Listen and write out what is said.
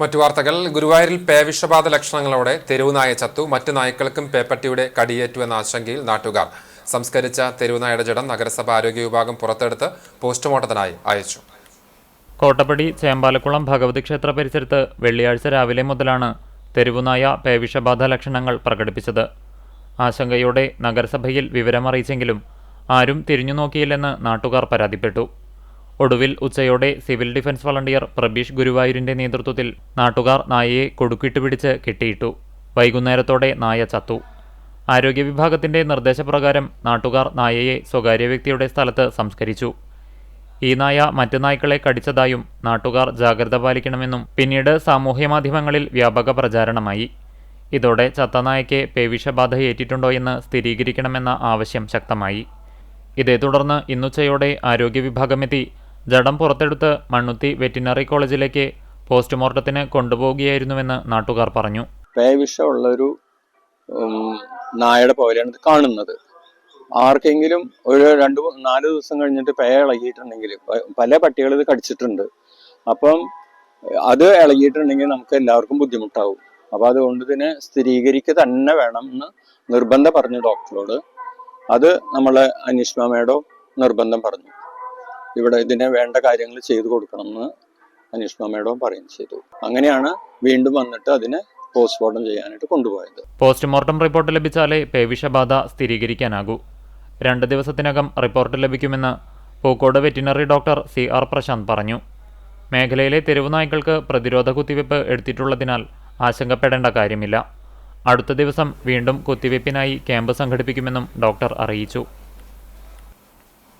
മറ്റു വാർത്തകൾ. ഗുരുവായൂരിൽ പേവിഷബാധ ലക്ഷണങ്ങളോടെ തെരുവുനായ ചത്തു. മറ്റു നായ്ക്കൾക്കും പേപ്പട്ടിയുടെ കടിയേറ്റു എന്ന ആശങ്കയിൽ നാട്ടുകാർ. സംസ്കരിച്ച തെരുവുനായുടെ ജഡം നഗരസഭ ആരോഗ്യ വിഭാഗം പുറത്തെടുത്ത് പോസ്റ്റ്മോർട്ടത്തിനായി അയച്ചു. കോട്ടപ്പടി ചേമ്പാലക്കുളം ഭഗവതി ക്ഷേത്ര പരിസരത്ത് വെള്ളിയാഴ്ച രാവിലെ മുതലാണ് തെരുവുനായ പേവിഷബാധ ലക്ഷണങ്ങൾ പ്രകടിപ്പിച്ചത്. ആശങ്കയോടെ നഗരസഭയിൽ വിവരമറിയിച്ചെങ്കിലും ആരും തിരിഞ്ഞു നോക്കിയില്ലെന്ന് നാട്ടുകാർ പരാതിപ്പെട്ടു. ഒടുവിൽ ഉച്ചയോടെ സിവിൽ ഡിഫൻസ് വളണ്ടിയർ പ്രബീഷ് ഗുരുവായൂരിന്റെ നേതൃത്വത്തിൽ നാട്ടുകാർ നായയെ കൊടുക്കിട്ട് പിടിച്ച് കെട്ടിയിട്ടു. വൈകുന്നേരത്തോടെ നായ ചത്തു. ആരോഗ്യ വിഭാഗത്തിന്റെ നിർദ്ദേശപ്രകാരം നാട്ടുകാർ നായയെ സ്വകാര്യ വ്യക്തിയുടെ സ്ഥലത്ത് സംസ്കരിച്ചു. ഈ നായ മറ്റു നായ്ക്കളെ കടിച്ചതായും നാട്ടുകാർ ജാഗ്രത പാലിക്കണമെന്നും പിന്നീട് സാമൂഹ്യമാധ്യമങ്ങളിൽ വ്യാപക പ്രചാരണമായി. ഇതോടെ ചത്ത നായയ്ക്ക് പേവിഷബാധ ഏറ്റിട്ടുണ്ടോയെന്ന് സ്ഥിരീകരിക്കണമെന്ന ആവശ്യം ശക്തമായി. ഇതേ തുടർന്ന് ഇന്നുച്ചയോടെ ആരോഗ്യ വിഭാഗമെത്തി ജഡം പുറത്തെടുത്ത് മണ്ണുത്തി വെറ്റിനറി കോളേജിലേക്ക് പോസ്റ്റ്മോർട്ടത്തിന് കൊണ്ടുപോവുകയായിരുന്നുവെന്ന് നാട്ടുകാർ പറഞ്ഞു. പേവിഷമുള്ള ഒരു നായയുടെ പോലെയാണ് ഇത് കാണുന്നത്. ആർക്കെങ്കിലും ഒരു രണ്ട് നാല് ദിവസം കഴിഞ്ഞിട്ട് പേ ഇളകിയിട്ടുണ്ടെങ്കിൽ പല പട്ടികൾ ഇത് കടിച്ചിട്ടുണ്ട്. അപ്പം അത് ഇളകിയിട്ടുണ്ടെങ്കിൽ നമുക്ക് എല്ലാവർക്കും ബുദ്ധിമുട്ടാവും. അപ്പൊ അതുകൊണ്ട് ഇതിനെ സ്ഥിരീകരിക്കുക തന്നെ വേണം എന്ന് നിർബന്ധം പറഞ്ഞു ഡോക്ടറോട്. അത് നമ്മളെ അനീഷ്മ മേഡം നിർബന്ധം പറഞ്ഞു. ഇവിടെ ഇതിനെ വേണ്ട കാര്യങ്ങൾ ചെയ്തു കൊടുക്കണം എന്ന് അനീഷ്മ മേഡം പറയുകയും ചെയ്തു. അങ്ങനെയാണ് വീണ്ടും വന്നിട്ട് അതിനെ പോസ്റ്റ്മോർട്ടം ചെയ്യാനായിട്ട് കൊണ്ടുപോയത്. പോസ്റ്റ്മോർട്ടം റിപ്പോർട്ട് ലഭിച്ചാലേ പേവിഷബാധ സ്ഥിരീകരിക്കാനാകൂ. രണ്ട് ദിവസത്തിനകം റിപ്പോർട്ട് ലഭിക്കുമെന്ന് Pookode veterinary doctor C R Prashanth പറഞ്ഞു. മേഖലയിലെ തെരുവു നായ്ക്കൾക്ക് പ്രതിരോധ കുത്തിവയ്പ് എടുത്തിട്ടുള്ളതിനാൽ ആശങ്കപ്പെടേണ്ട കാര്യമില്ല. അടുത്ത ദിവസം വീണ്ടും കുത്തിവയ്പ്പിനായി ക്യാമ്പ് സംഘടിപ്പിക്കുമെന്നും ഡോക്ടർ അറിയിച്ചു.